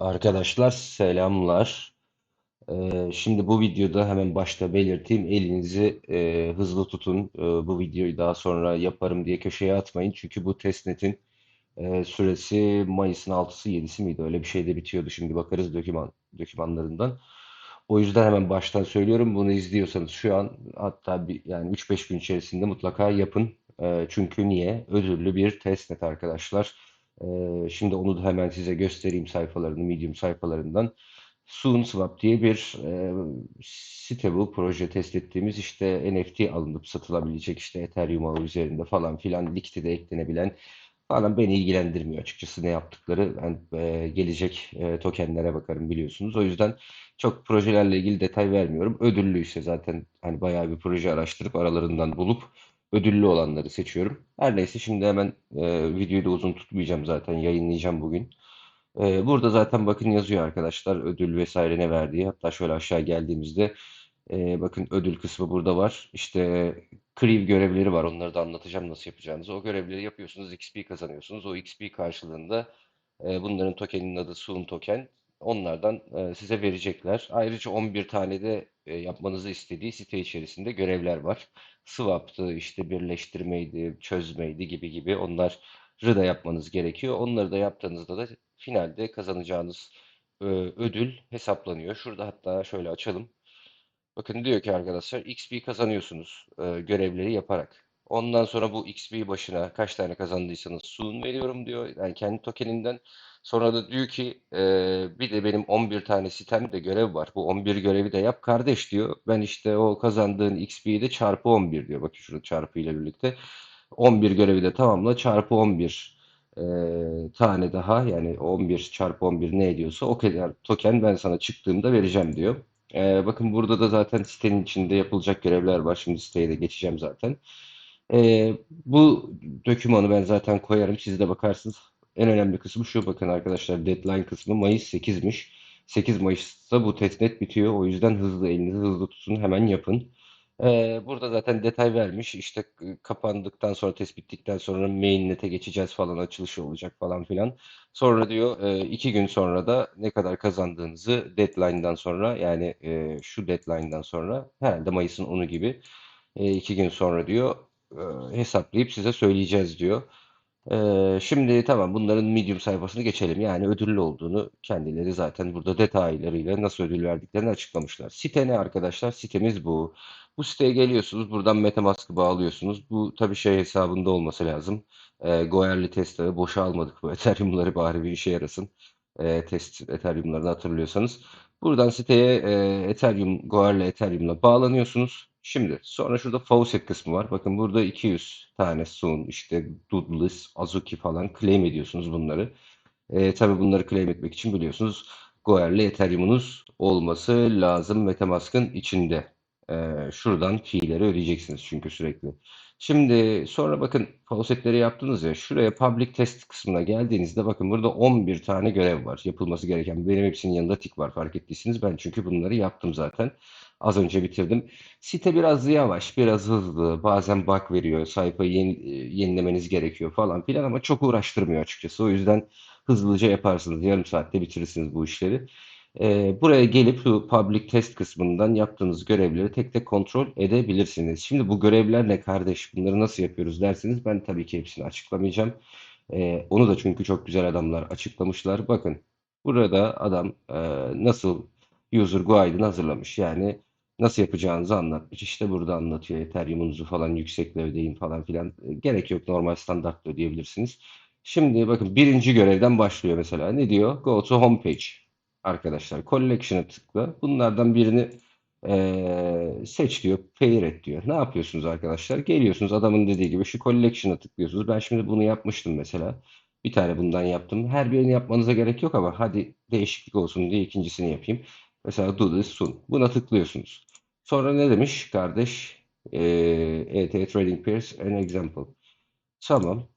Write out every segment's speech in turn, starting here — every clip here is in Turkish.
Arkadaşlar selamlar. Ee, şimdi bu videoda hemen başta belirteyim elinizi e, hızlı tutun. Ee, bu videoyu daha sonra yaparım diye köşeye atmayın. Çünkü bu testnetin e, süresi Mayıs'ın 6'sı 7'si miydi? Öyle bir şeyde bitiyordu. Şimdi bakarız doküman, dokümanlarından. O yüzden hemen baştan söylüyorum. Bunu izliyorsanız şu an hatta bir, yani 3-5 gün içerisinde mutlaka yapın. Ee, çünkü niye? Ödüllü bir testnet arkadaşlar. Şimdi onu da hemen size göstereyim sayfalarını, Medium sayfalarından. SoonSwap diye bir e, site bu. Proje test ettiğimiz işte NFT alınıp satılabilecek işte Ethereum ağı üzerinde falan filan likite de eklenebilen falan beni ilgilendirmiyor açıkçası ne yaptıkları. Ben e, gelecek e, tokenlere bakarım biliyorsunuz. O yüzden çok projelerle ilgili detay vermiyorum. Ödüllüyse zaten hani bayağı bir proje araştırıp aralarından bulup ödüllü olanları seçiyorum. Her neyse şimdi hemen e, videoyu da uzun tutmayacağım zaten yayınlayacağım bugün. E, burada zaten bakın yazıyor arkadaşlar ödül vesaire ne verdiği. Hatta şöyle aşağı geldiğimizde e, bakın ödül kısmı burada var. İşte Crew görevleri var. Onları da anlatacağım nasıl yapacağınızı. O görevleri yapıyorsunuz, XP kazanıyorsunuz. O XP karşılığında e, bunların tokeninin adı Soon Token. Onlardan e, size verecekler. Ayrıca 11 tane de e, yapmanızı istediği site içerisinde görevler var. Swap'tı, işte birleştirmeydi, çözmeydi gibi gibi onları da yapmanız gerekiyor. Onları da yaptığınızda da finalde kazanacağınız e, ödül hesaplanıyor. Şurada hatta şöyle açalım. Bakın diyor ki arkadaşlar XP kazanıyorsunuz e, görevleri yaparak. Ondan sonra bu XP başına kaç tane kazandıysanız sun veriyorum diyor. Yani kendi tokeninden. Sonra da diyor ki e, bir de benim 11 tane sitemde görev var. Bu 11 görevi de yap kardeş diyor. Ben işte o kazandığın XP'yi de çarpı 11 diyor. Bakın şurada çarpı ile birlikte. 11 görevi de tamamla çarpı 11 e, tane daha yani 11 çarpı 11 ne ediyorsa o kadar token ben sana çıktığımda vereceğim diyor. Ee, bakın burada da zaten sitenin içinde yapılacak görevler var. Şimdi siteye de geçeceğim zaten. Ee, bu dokümanı ben zaten koyarım. Siz de bakarsınız. En önemli kısmı şu bakın arkadaşlar. Deadline kısmı Mayıs 8'miş. 8 Mayıs'ta bu testnet bitiyor. O yüzden hızlı elinizi hızlı tutun. Hemen yapın. Ee, burada zaten detay vermiş. İşte kapandıktan sonra test bittikten sonra mainnet'e geçeceğiz falan açılışı olacak falan filan. Sonra diyor e, iki gün sonra da ne kadar kazandığınızı deadline'dan sonra yani e, şu deadline'dan sonra herhalde Mayıs'ın 10'u gibi e, iki gün sonra diyor e, hesaplayıp size söyleyeceğiz diyor. Ee, şimdi tamam bunların Medium sayfasını geçelim. Yani ödüllü olduğunu kendileri zaten burada detaylarıyla nasıl ödül verdiklerini açıklamışlar. Site ne arkadaşlar? Sitemiz bu. Bu siteye geliyorsunuz. Buradan MetaMask'ı bağlıyorsunuz. Bu tabii şey hesabında olması lazım. Ee, Goerli testleri boşa almadık bu Ethereum'ları bari bir işe yarasın. Test Ethereum'larını hatırlıyorsanız. Buradan siteye e, Ethereum, Goerli Ethereum'la bağlanıyorsunuz. Şimdi sonra şurada faucet kısmı var. Bakın burada 200 tane Sun, işte Doodles, Azuki falan claim ediyorsunuz bunları. E, tabii bunları claim etmek için biliyorsunuz Goer'le Ethereum'unuz olması lazım MetaMask'ın içinde. E, şuradan fiilleri ödeyeceksiniz çünkü sürekli. Şimdi sonra bakın faucetleri yaptınız ya şuraya public test kısmına geldiğinizde bakın burada 11 tane görev var yapılması gereken. Benim hepsinin yanında tik var fark ettiyseniz ben çünkü bunları yaptım zaten. Az önce bitirdim. Site biraz yavaş, biraz hızlı. Bazen bug veriyor. Sayfayı yeni- yenilemeniz gerekiyor falan filan ama çok uğraştırmıyor açıkçası. O yüzden hızlıca yaparsınız. Yarım saatte bitirirsiniz bu işleri. Ee, buraya gelip bu public test kısmından yaptığınız görevleri tek tek kontrol edebilirsiniz. Şimdi bu görevler ne kardeş? Bunları nasıl yapıyoruz derseniz ben tabii ki hepsini açıklamayacağım. Ee, onu da çünkü çok güzel adamlar açıklamışlar. Bakın burada adam e, nasıl user guide'ını hazırlamış. Yani nasıl yapacağınızı anlatmış. İşte burada anlatıyor. Ethereum'unuzu falan yüksekle ödeyin falan filan. E, Gerek yok normal standartla ödeyebilirsiniz. Şimdi bakın birinci görevden başlıyor mesela. Ne diyor? Go to homepage. Arkadaşlar collection'a tıkla. Bunlardan birini e, seç diyor. Pair et diyor. Ne yapıyorsunuz arkadaşlar? Geliyorsunuz adamın dediği gibi şu collection'a tıklıyorsunuz. Ben şimdi bunu yapmıştım mesela. Bir tane bundan yaptım. Her birini yapmanıza gerek yok ama hadi değişiklik olsun diye ikincisini yapayım. Mesela do this soon. Buna tıklıyorsunuz. Sonra ne demiş kardeş? Ee, ET Trading Pairs an example. Tamam.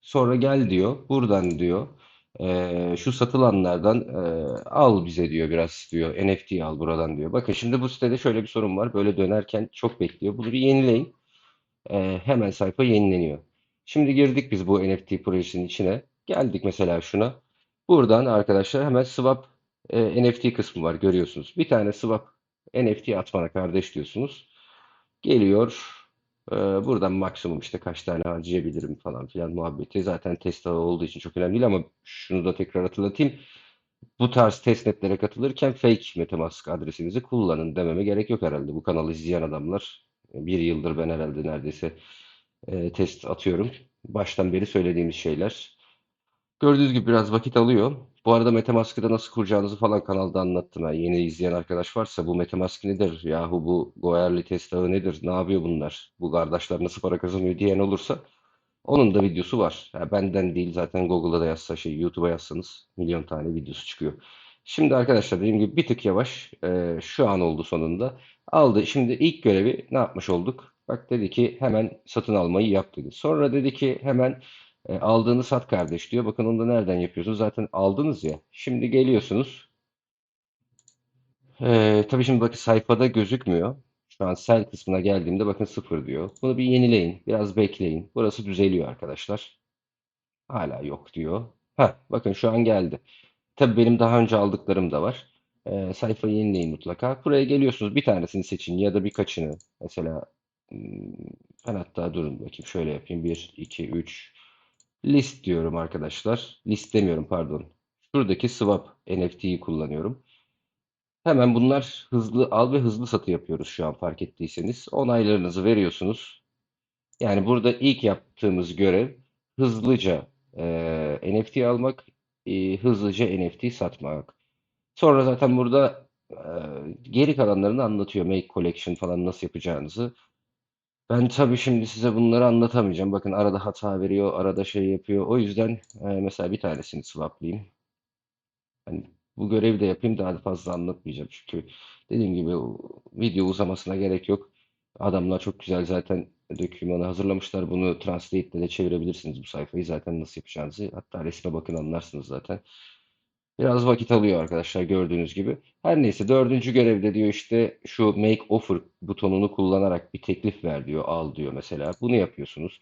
Sonra gel diyor. Buradan diyor. ee, şu satılanlardan ee, al bize diyor biraz diyor. NFT al buradan diyor. Bakın şimdi bu sitede şöyle bir sorun var. Böyle dönerken çok bekliyor. Bunu bir yenileyin. Ee, hemen sayfa yenileniyor. Şimdi girdik biz bu NFT projesinin içine. Geldik mesela şuna. Buradan arkadaşlar hemen swap e, NFT kısmı var görüyorsunuz. Bir tane swap NFT atmana kardeş diyorsunuz. Geliyor. e, buradan maksimum işte kaç tane harcayabilirim falan filan muhabbeti. Zaten test olduğu için çok önemli değil ama şunu da tekrar hatırlatayım. Bu tarz testnetlere katılırken fake MetaMask adresinizi kullanın dememe gerek yok herhalde. Bu kanalı izleyen adamlar bir yıldır ben herhalde neredeyse e, test atıyorum. Baştan beri söylediğimiz şeyler. Gördüğünüz gibi biraz vakit alıyor. Bu arada MetaMask'ı da nasıl kuracağınızı falan kanalda anlattım. Yani yeni izleyen arkadaş varsa bu MetaMask nedir? Yahu bu Goerli test ağı nedir? Ne yapıyor bunlar? Bu kardeşler nasıl para kazanıyor diyen olursa onun da videosu var. Ya benden değil zaten Google'a da yazsa şey YouTube'a yazsanız milyon tane videosu çıkıyor. Şimdi arkadaşlar dediğim gibi bir tık yavaş. Ee, şu an oldu sonunda. Aldı. Şimdi ilk görevi ne yapmış olduk? Bak dedi ki hemen satın almayı yap dedi. Sonra dedi ki hemen e, aldığını sat kardeş diyor. Bakın onu da nereden yapıyorsunuz? Zaten aldınız ya. Şimdi geliyorsunuz. Ee, tabii şimdi bakın sayfada gözükmüyor. Şu an sell kısmına geldiğimde bakın sıfır diyor. Bunu bir yenileyin. Biraz bekleyin. Burası düzeliyor arkadaşlar. Hala yok diyor. Ha, bakın şu an geldi. Tabii benim daha önce aldıklarım da var. Ee, sayfayı yenileyin mutlaka. Buraya geliyorsunuz. Bir tanesini seçin ya da birkaçını. Mesela hmm, ben hatta durun bakayım. Şöyle yapayım. Bir, 2, 3. List diyorum arkadaşlar. List demiyorum pardon. Şuradaki swap NFT'yi kullanıyorum. Hemen bunlar hızlı al ve hızlı satı yapıyoruz şu an fark ettiyseniz. Onaylarınızı veriyorsunuz. Yani burada ilk yaptığımız görev hızlıca e, NFT almak, e, hızlıca NFT satmak. Sonra zaten burada e, geri kalanlarını anlatıyor. Make collection falan nasıl yapacağınızı. Ben tabii şimdi size bunları anlatamayacağım. Bakın arada hata veriyor, arada şey yapıyor. O yüzden e, mesela bir tanesini swaplayayım. Hani bu görevi de yapayım daha fazla anlatmayacağım. Çünkü dediğim gibi video uzamasına gerek yok. Adamlar çok güzel zaten dokümanı hazırlamışlar. Bunu Translate'le de çevirebilirsiniz bu sayfayı. Zaten nasıl yapacağınızı. Hatta resme bakın anlarsınız zaten. Biraz vakit alıyor arkadaşlar gördüğünüz gibi. Her neyse dördüncü görevde diyor işte şu make offer butonunu kullanarak bir teklif ver diyor. Al diyor mesela. Bunu yapıyorsunuz.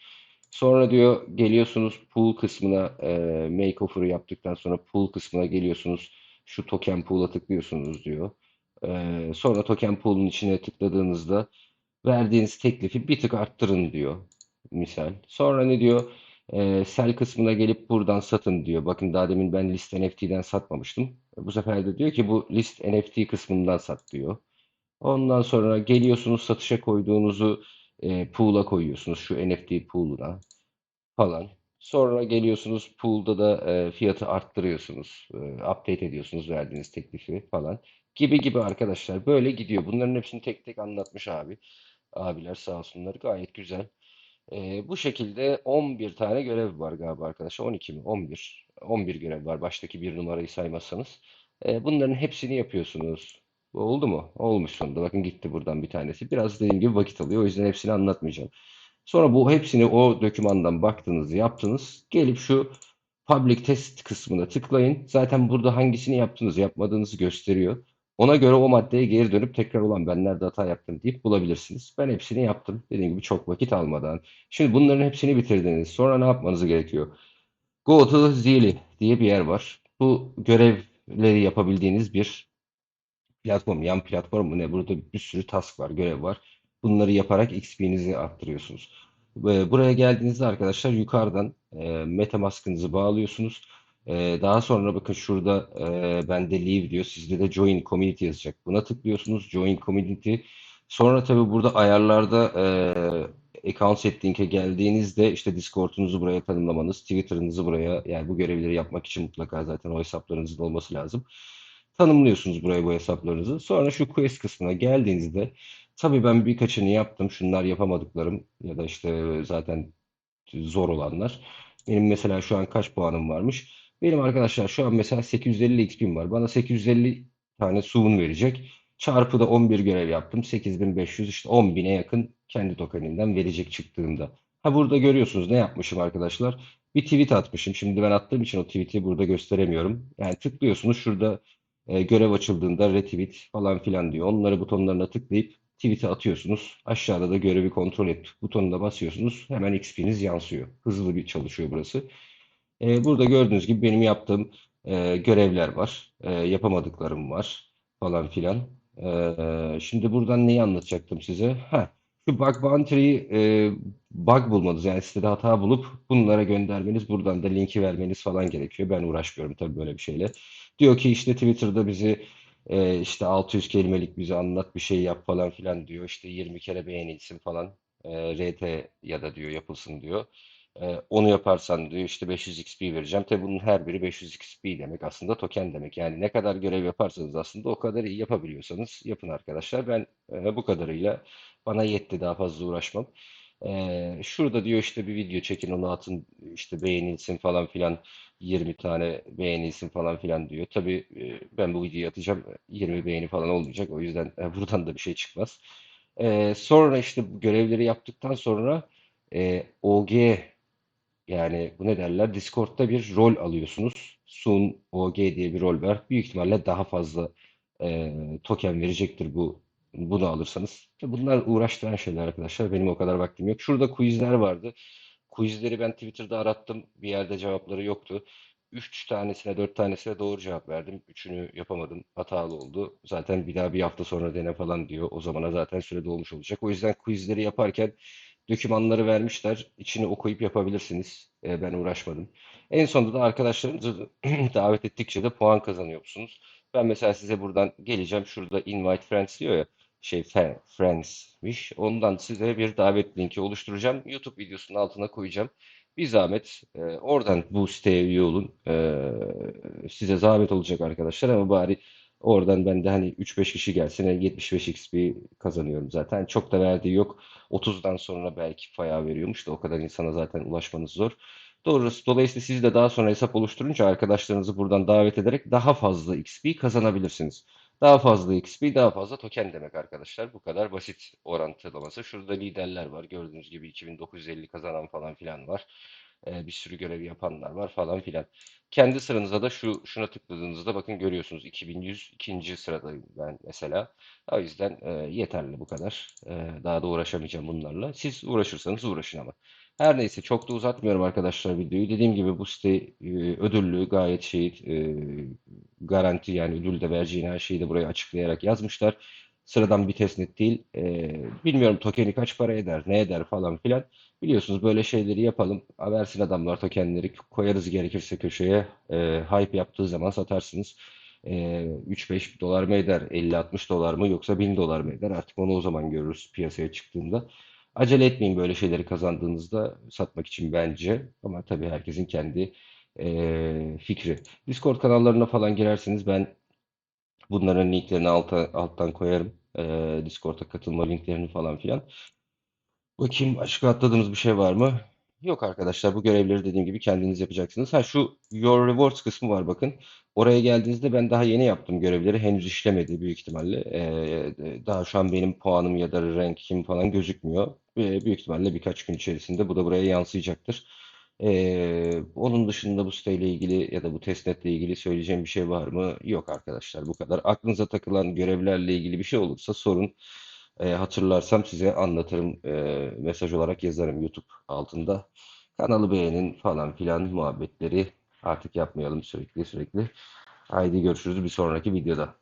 Sonra diyor geliyorsunuz pool kısmına e, make offer'ı yaptıktan sonra pool kısmına geliyorsunuz. Şu token pool'a tıklıyorsunuz diyor. E, sonra token pool'un içine tıkladığınızda verdiğiniz teklifi bir tık arttırın diyor. Misal. Sonra ne diyor? Ee, sell kısmına gelip buradan satın diyor. Bakın daha demin ben list NFT'den satmamıştım. Bu sefer de diyor ki bu list NFT kısmından sat diyor. Ondan sonra geliyorsunuz satışa koyduğunuzu e, pool'a koyuyorsunuz. Şu NFT pool'una falan. Sonra geliyorsunuz pool'da da e, fiyatı arttırıyorsunuz. E, update ediyorsunuz verdiğiniz teklifi falan. Gibi gibi arkadaşlar. Böyle gidiyor. Bunların hepsini tek tek anlatmış abi. Abiler sağ olsunlar. Gayet güzel. Ee, bu şekilde 11 tane görev var galiba arkadaşlar. 12 mi? 11. 11 görev var. Baştaki bir numarayı saymazsanız. Ee, bunların hepsini yapıyorsunuz. Bu oldu mu? Olmuş sonunda. Bakın gitti buradan bir tanesi. Biraz dediğim gibi vakit alıyor. O yüzden hepsini anlatmayacağım. Sonra bu hepsini o dokümandan baktınız, yaptınız. Gelip şu public test kısmına tıklayın. Zaten burada hangisini yaptınız, yapmadığınızı gösteriyor. Ona göre o maddeye geri dönüp tekrar olan ben nerede hata yaptım deyip bulabilirsiniz. Ben hepsini yaptım. Dediğim gibi çok vakit almadan. Şimdi bunların hepsini bitirdiniz. Sonra ne yapmanız gerekiyor? Go to Zili diye bir yer var. Bu görevleri yapabildiğiniz bir platform, yan platform mu ne? Burada bir sürü task var, görev var. Bunları yaparak XP'nizi arttırıyorsunuz. Buraya geldiğinizde arkadaşlar yukarıdan e, MetaMask'ınızı bağlıyorsunuz. E, daha sonra bakın şurada e, bende Leave diyor. Sizde de Join Community yazacak. Buna tıklıyorsunuz. Join Community. Sonra tabii burada ayarlarda e, account setting'e geldiğinizde işte Discord'unuzu buraya tanımlamanız, Twitter'ınızı buraya yani bu görevleri yapmak için mutlaka zaten o hesaplarınızın olması lazım. Tanımlıyorsunuz buraya bu hesaplarınızı. Sonra şu quest kısmına geldiğinizde tabii ben birkaçını yaptım. Şunlar yapamadıklarım ya da işte zaten zor olanlar. Benim mesela şu an kaç puanım varmış? Benim arkadaşlar şu an mesela 850 XP'm var. Bana 850 tane suun verecek. Çarpı da 11 görev yaptım. 8500 işte 10.000'e yakın kendi tokenimden verecek çıktığında. Ha burada görüyorsunuz ne yapmışım arkadaşlar. Bir tweet atmışım. Şimdi ben attığım için o tweet'i burada gösteremiyorum. Yani tıklıyorsunuz şurada e, görev açıldığında retweet falan filan diyor. Onları butonlarına tıklayıp tweet'e atıyorsunuz. Aşağıda da görevi kontrol et butonuna basıyorsunuz. Hemen XP'niz yansıyor. Hızlı bir çalışıyor burası. E, burada gördüğünüz gibi benim yaptığım e, görevler var. E, yapamadıklarım var falan filan. E, şimdi buradan neyi anlatacaktım size? Ha, şu bug bounty'yi e, bug bulmanız yani sitede hata bulup bunlara göndermeniz buradan da linki vermeniz falan gerekiyor. Ben uğraşmıyorum tabii böyle bir şeyle. Diyor ki işte Twitter'da bizi e, işte 600 kelimelik bize anlat bir şey yap falan filan diyor. İşte 20 kere beğenilsin falan. E, RT ya da diyor yapılsın diyor. E, onu yaparsan diyor işte 500 XP vereceğim. Tabii bunun her biri 500 XP demek aslında token demek. Yani ne kadar görev yaparsanız aslında o kadar iyi yapabiliyorsanız yapın arkadaşlar. Ben e, bu kadarıyla bana yetti daha fazla uğraşmam. E, şurada diyor işte bir video çekin onu atın işte beğenilsin falan filan 20 tane beğenilsin falan filan diyor. Tabii e, ben bu videoyu atacağım 20 beğeni falan olmayacak. O yüzden e, buradan da bir şey çıkmaz. E, sonra işte görevleri yaptıktan sonra OG yani bu ne derler? Discord'da bir rol alıyorsunuz. Sun OG diye bir rol var. Büyük ihtimalle daha fazla e, token verecektir bu bunu alırsanız. Bunlar uğraştıran şeyler arkadaşlar. Benim o kadar vaktim yok. Şurada quizler vardı. Quizleri ben Twitter'da arattım. Bir yerde cevapları yoktu. Üç tanesine, dört tanesine doğru cevap verdim. Üçünü yapamadım. Hatalı oldu. Zaten bir daha bir hafta sonra dene falan diyor. O zamana zaten süre dolmuş olacak. O yüzden quizleri yaparken dokümanları vermişler. İçini okuyup yapabilirsiniz. E, ben uğraşmadım. En sonunda da arkadaşlarınızı davet ettikçe de puan kazanıyorsunuz. Ben mesela size buradan geleceğim. Şurada invite friends diyor ya. Şey friends'miş. Ondan size bir davet linki oluşturacağım. YouTube videosunun altına koyacağım. Bir zahmet e, oradan bu siteye üye olun. E, size zahmet olacak arkadaşlar ama bari oradan ben de hani 3-5 kişi gelse 75 XP kazanıyorum zaten. Çok da verdiği yok. 30'dan sonra belki faya veriyormuş da o kadar insana zaten ulaşmanız zor. Doğrusu dolayısıyla siz de daha sonra hesap oluşturunca arkadaşlarınızı buradan davet ederek daha fazla XP kazanabilirsiniz. Daha fazla XP, daha fazla token demek arkadaşlar. Bu kadar basit orantılaması. Şurada liderler var. Gördüğünüz gibi 2950 kazanan falan filan var. Ee, bir sürü görev yapanlar var falan filan. Kendi sıranızda da şu şuna tıkladığınızda bakın görüyorsunuz 2100 ikinci sıradayım ben mesela. O yüzden e, yeterli bu kadar. E, daha da uğraşamayacağım bunlarla. Siz uğraşırsanız uğraşın ama. Her neyse çok da uzatmıyorum arkadaşlar videoyu. Dediğim gibi bu site e, ödüllü gayet şey e, garanti yani ödül de vereceğin her şeyi de buraya açıklayarak yazmışlar. Sıradan bir testnet değil. E, bilmiyorum tokeni kaç para eder, ne eder falan filan. Biliyorsunuz böyle şeyleri yapalım. Versin adamlar tokenleri koyarız gerekirse köşeye. E, hype yaptığı zaman satarsınız. E, 3-5 dolar mı eder, 50-60 dolar mı yoksa 1000 dolar mı eder? Artık onu o zaman görürüz piyasaya çıktığında. Acele etmeyin böyle şeyleri kazandığınızda satmak için bence. Ama tabii herkesin kendi eee, fikri. Discord kanallarına falan girerseniz ben bunların linklerini alta, alttan koyarım. Eee Discord'a katılma linklerini falan filan. Bakayım başka atladığımız bir şey var mı? Yok arkadaşlar bu görevleri dediğim gibi kendiniz yapacaksınız. Ha şu Your Rewards kısmı var bakın. Oraya geldiğinizde ben daha yeni yaptım görevleri. Henüz işlemedi büyük ihtimalle. Ee, daha şu an benim puanım ya da rankim falan gözükmüyor. Ee, büyük ihtimalle birkaç gün içerisinde bu da buraya yansıyacaktır. Ee, onun dışında bu siteyle ilgili ya da bu testnetle ilgili söyleyeceğim bir şey var mı? Yok arkadaşlar bu kadar. Aklınıza takılan görevlerle ilgili bir şey olursa sorun. E, hatırlarsam size anlatırım. E, mesaj olarak yazarım YouTube altında. Kanalı beğenin falan filan muhabbetleri artık yapmayalım sürekli sürekli. Haydi görüşürüz bir sonraki videoda.